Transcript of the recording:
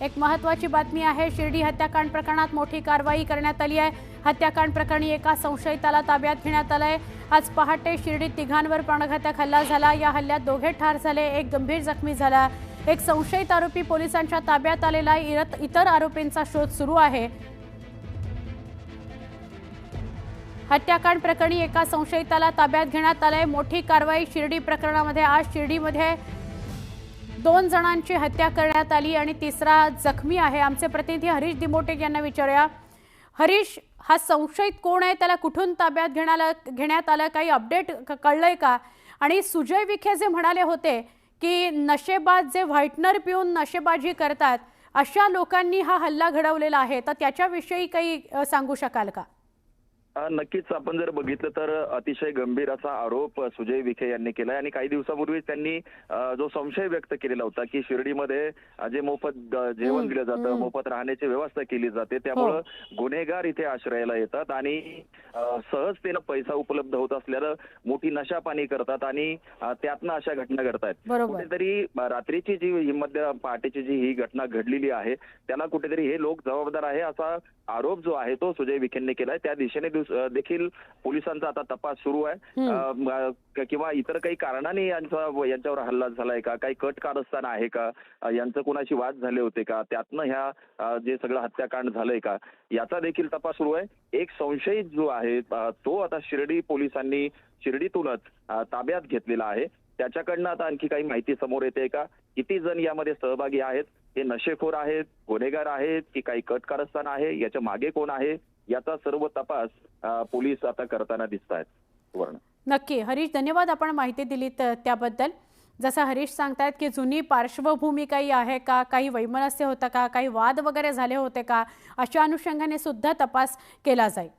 एक महत्वाची बातमी आहे शिर्डी हत्याकांड प्रकरणात मोठी कारवाई करण्यात आली आहे. हत्याकांड प्रकरणी एका संशयिताला ताब्यात घेण्यात आलंय. आज पहाटे शिर्डीत तिघांवर प्राणघातक हल्ला झाला. या हल्ल्यात दोघे ठार झाले एक गंभीर जखमी झाला. एक संशयित आरोपी पोलिसांच्या ताब्यात आलेला इरत- इतर आरोपींचा शोध सुरू आहे. हत्याकांड प्रकरणी एका संशयिताला ताब्यात घेण्यात आलंय. मोठी कारवाई शिर्डी प्रकरणामध्ये आज शिर्डीमध्ये दोन जणांची हत्या करण्यात आली आणि तिसरा जखमी आहे. आमचे प्रतिनिधी हरीश दिमोटे यांना विचारूया. हरीश हा संशयित कोण आहे? त्याला कुठून ताब्यात घेण्याला घेण्यात आलं? काही अपडेट क- कळलंय का? आणि सुजय विखे जे म्हणाले होते की नशेबाज जे व्हाईटनर पिऊन नशेबाजी करतात अशा लोकांनी हा हल्ला घडवलेला आहे. तर त्याच्याविषयी काही सांगू शकाल का? नक्कीच आपण जर बघितलं तर अतिशय गंभीर असा आरोप सुजय विखे यांनी केलाय आणि काही दिवसापूर्वी त्यांनी जो संशय व्यक्त केलेला होता की शिर्डीमध्ये जे मोफत जेवण दिलं जातं. मोफत राहण्याची व्यवस्था केली जाते त्यामुळं गुन्हेगार इथे आश्रयाला येतात आणि सहजतेनं पैसा उपलब्ध होत असल्यानं मोठी नशापाणी करतात आणि त्यातनं अशा घटना घडतायत. कुठेतरी रात्रीची जी ही मध्य पहाटेची जी ही घटना घडलेली आहे त्याला कुठेतरी हे लोक जबाबदार आहे असा आरोप जो आहे तो सुजय विखेंनी केलाय त्या दिशेने देखील पोलिसांचा आता तपास सुरू आहे. किंवा इतर काही कारणाने यांचा यांच्यावर हल्ला झालाय का? काही कट कारस्थान आहे का? यांचं कुणाशी वाद झाले होते का? त्यातनं ह्या जे सगळं हत्याकांड झालंय का? याचा देखील तपास सुरू आहे. एक संशयित जो आहे तो आता शिर्डी पोलिसांनी शिर्डीतूनच ताब्यात घेतलेला आहे. त्याच्याकडनं आता आणखी काही माहिती समोर येते का? किती जण यामध्ये सहभागी आहेत? हे नशेखोर आहेत? गुन्हेगार आहेत? की काही कट कारस्थान आहे? याच्या मागे कोण आहे? याचा सर्व तपास पोलीस आता करताना दिसत आहेत नक्की. हरीश धन्यवाद आपण माहिती दिलीत त्याबद्दल. जसं हरीश सांगतायत की जुनी पार्श्वभूमी काही आहे का? काही वैमनस्य होतं का? काही वाद वगैरे झाले होते का? अशा अनुषंगाने सुद्धा तपास केला जाईल.